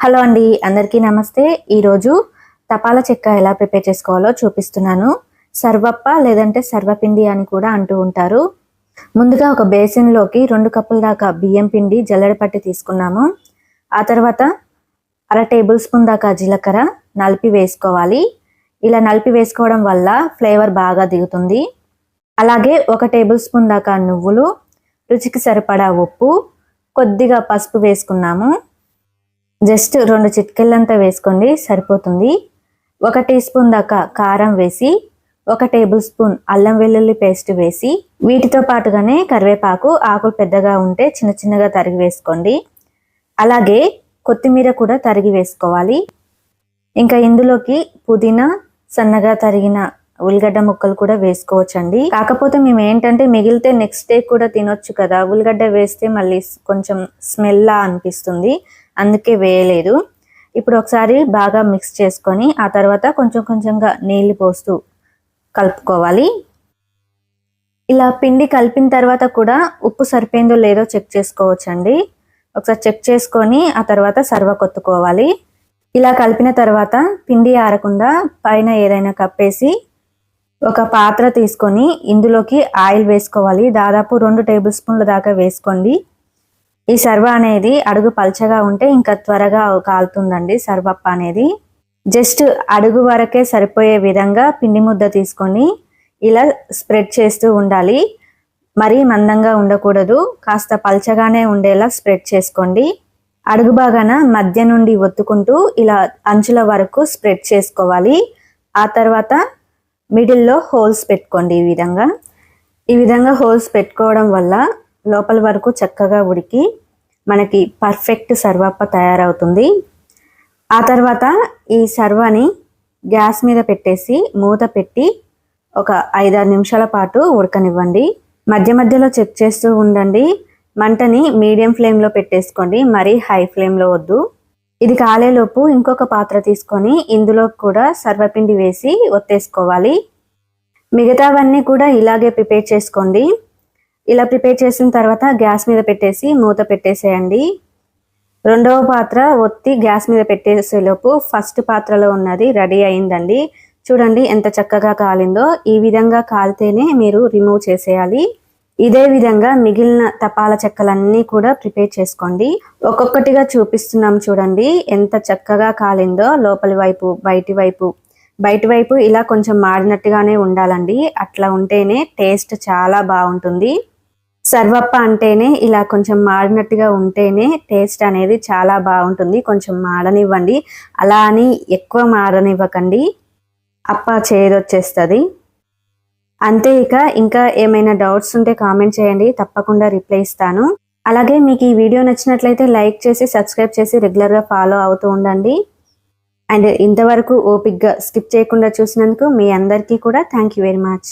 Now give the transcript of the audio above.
Hello అండి అందరికీ నమస్తే. ఈరోజు తపాల చెక్క ఎలా ప్రిపేర్ చేసుకోవాలో చూపిస్తున్నాను. సర్వప్ప లేదంటే సర్వపిండి అని కూడా అంటూ ఉంటారు. ముందుగా ఒక బేసిన్లోకి రెండు కప్పుల దాకా బియ్యం పిండి జల్లెడ పట్టి తీసుకున్నాము. ఆ తర్వాత అర టేబుల్ స్పూన్ దాకా జీలకర్ర నలిపి వేసుకోవాలి. ఇలా నలిపి వేసుకోవడం వల్ల ఫ్లేవర్ బాగా దిగుతుంది. అలాగే ఒక టేబుల్ స్పూన్ దాకా నువ్వులు రుచికి సరిపడా ఉప్పు కొద్దిగా పసుపు వేసుకున్నాము. జస్ట్ రెండు చిట్కెళ్ళంతా వేసుకోండి సరిపోతుంది. ఒక టీ స్పూన్ దాకా కారం వేసి ఒక టేబుల్ స్పూన్ అల్లం వెల్లుల్లి పేస్ట్ వేసి వీటితో పాటుగానే కరివేపాకు ఆకులు పెద్దగా ఉంటే చిన్న చిన్నగా తరిగి వేసుకోండి. అలాగే కొత్తిమీర కూడా తరిగి వేసుకోవాలి. ఇంకా ఇందులోకి పుదీనా సన్నగా తరిగిన ఉల్లిగడ్డ ముక్కలు కూడా వేసుకోవచ్చండి. కాకపోతే మేము ఏంటంటే మిగిలితే నెక్స్ట్ డే కూడా తినొచ్చు కదా. ఉల్లిగడ్డ వేస్తే మళ్ళీ కొంచెం స్మెల్లా అనిపిస్తుంది. అందుకే వేయలేదు. ఇప్పుడు ఒకసారి బాగా మిక్స్ చేసుకొని ఆ తర్వాత కొంచెం కొంచెంగా నీళ్ళు పోస్తూ కలుపుకోవాలి. ఇలా పిండి కలిపిన తర్వాత కూడా ఉప్పు సరిపోయిందో లేదో చెక్ చేసుకోవచ్చండి. ఒకసారి చెక్ చేసుకొని ఆ తర్వాత సర్వ కొత్తుకోవాలి. ఇలా కలిపిన తర్వాత పిండి ఆరకుండా పైన ఏదైనా కప్పేసి ఒక పాత్ర తీసుకొని ఇందులోకి ఆయిల్ వేసుకోవాలి. దాదాపు రెండు టేబుల్ స్పూన్ల దాకా వేసుకోండి. ఈ సర్వ అనేది అడుగు పల్చగా ఉంటే ఇంకా త్వరగా కాలుతుందండి సర్వప్ప అనేది. జస్ట్ అడుగు వరకే సరిపోయే విధంగా పిండి ముద్ద తీసుకొని ఇలా స్ప్రెడ్ చేస్తూ ఉండాలి. మరీ మందంగా ఉండకూడదు. కాస్త పల్చగానే ఉండేలా స్ప్రెడ్ చేసుకోండి. అడుగు బాగాన మధ్య నుండి ఒత్తుకుంటూ ఇలా అంచుల వరకు స్ప్రెడ్ చేసుకోవాలి. ఆ తర్వాత మిడిల్లో హోల్స్ పెట్టుకోండి ఈ విధంగా. ఈ విధంగా హోల్స్ పెట్టుకోవడం వల్ల లోపల వరకు చక్కగా ఉడికి మనకి పర్ఫెక్ట్ సర్వప్ప తయారవుతుంది. ఆ తర్వాత ఈ సర్వని గ్యాస్ మీద పెట్టేసి మూత పెట్టి ఒక ఐదారు నిమిషాల పాటు ఉడకనివ్వండి. మధ్య మధ్యలో చెక్ చేస్తూ ఉండండి. మంటని మీడియం ఫ్లేమ్లో పెట్టేసుకోండి. మరీ హై ఫ్లేమ్లో వద్దు. ఇది కాలేలోపు ఇంకొక పాత్ర తీసుకొని ఇందులో కూడా సర్వపిండి వేసి ఒత్తేసుకోవాలి. మిగతావన్నీ కూడా ఇలాగే ప్రిపేర్ చేసుకోండి. ఇలా ప్రిపేర్ చేసిన తర్వాత గ్యాస్ మీద పెట్టేసి మూత పెట్టేసేయండి. రెండవ పాత్ర ఒత్తి గ్యాస్ మీద పెట్టేసేలోపు ఫస్ట్ పాత్రలో ఉన్నది రెడీ అయిందండి. చూడండి ఎంత చక్కగా కాలిందో. ఈ విధంగా కాలితేనే మీరు రిమూవ్ చేసేయాలి. ఇదే విధంగా మిగిలిన తపాల చెక్కలన్నీ కూడా ప్రిపేర్ చేసుకోండి. ఒక్కొక్కటిగా చూపిస్తున్నాం చూడండి ఎంత చక్కగా కాలిందో లోపలి వైపు బయటి వైపు. బయటి వైపు ఇలా కొంచెం మాడినట్టుగానే ఉండాలండి. అట్లా ఉంటేనే టేస్ట్ చాలా బాగుంటుంది. సర్వప్ప అంటేనే ఇలా కొంచెం మాడినట్టుగా ఉంటేనే టేస్ట్ అనేది చాలా బాగుంటుంది. కొంచెం మాడనివ్వండి. అలా అని ఎక్కువ మాడనివ్వకండి. అప్ప చేదొచ్చేస్తుంది. అంతే ఇక ఇంకా ఏమైనా డౌట్స్ ఉంటే కామెంట్ చేయండి తప్పకుండా రిప్లై ఇస్తాను. అలాగే మీకు ఈ వీడియో నచ్చినట్లయితే లైక్ చేసి సబ్స్క్రైబ్ చేసి రెగ్యులర్గా ఫాలో అవుతూ ఉండండి. అండ్ ఇంతవరకు ఓపిక్గా స్కిప్ చేయకుండా చూసినందుకు మీ అందరికీ కూడా థ్యాంక్ యూ వెరీ మచ్